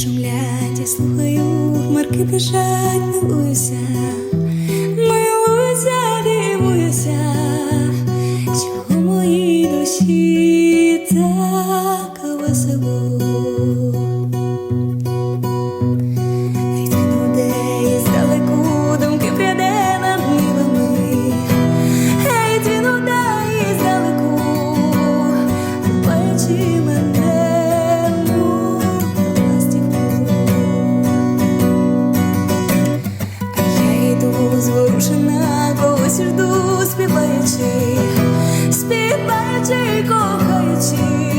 шумлять, я слухаю, хмарки пишать, милуюся, милуюся, дивуюся, чого моїй душі так весело. зворушена, когось жду, співаючи, співаючи, кохаючи.